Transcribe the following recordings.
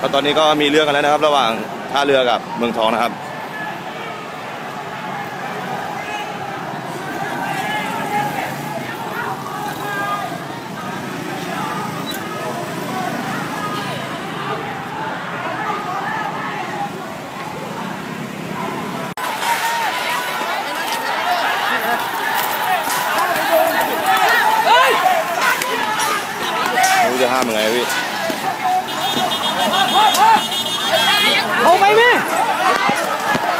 ก็ตอนนี้ก็มีเรื่องกันแล้วนะครับ ระหว่างท่าเรือกับเมืองทองนะครับไม่รู้จะห้ามยังไงพี่ เอาไปแม่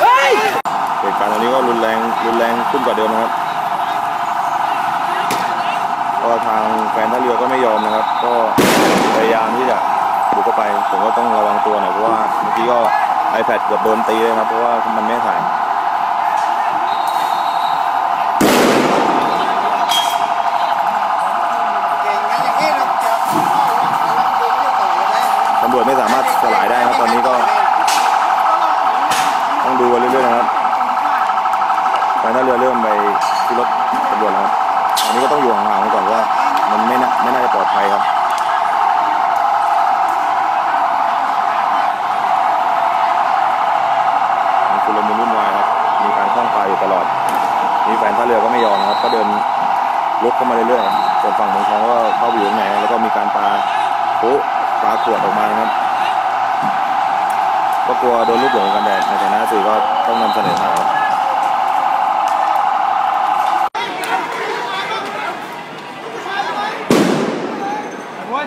เฮ้ย เหตุการณ์ตอนนี้ก็รุนแรงรุนแรง ขึ้นกว่าเดิมนะครับก็ทางแฟนท่าเรือก็ไม่ยอมนะครับ ก็พยายามที่จะบุกเข้าไป ผมก็ต้องระวังตัวหน่อยเพราะว่าเมื่อกี้ก็ iPad เกือบโดนตีเลยครับเพราะว่ามันไม่ถ่ายเก่งนะอย่าราจะเข้าลองดูไม่ได้ต่อเลยนะตำรวจไม่สามารถสลายได้ครับตอนนี้ก็ ต้องดูกันเรื่อยๆนะครับ แฟนท่าเรือเริ่มไปที่รถตำรวจแล้วครับอันนี้ก็ต้องอยู่ห่างๆไว้ก่อนว่า มันไม่น่าไม่น่าจะปลอดภัยครับมันคือลมุนวุ่นวายครับ มีการคล้องปลาอยู่ตลอด มีแฟนท่าเรือก็ไม่ยอมครับ ก็เดินลุกเข้ามาเรื่อยๆส่วนฝั่งเมืองทองก็เข้าไปอยู่ข้างในแล้วก็มีการปาปุ๊ปาขวดออกมาครับก็กลัวโดนลูกหลงกันแดดในฐานะสื่อก็ต้องนำเสนอข่าว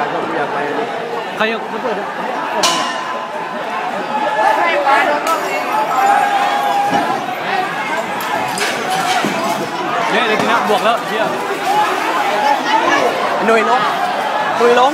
รับโอ้ยลูกผู้ชายกา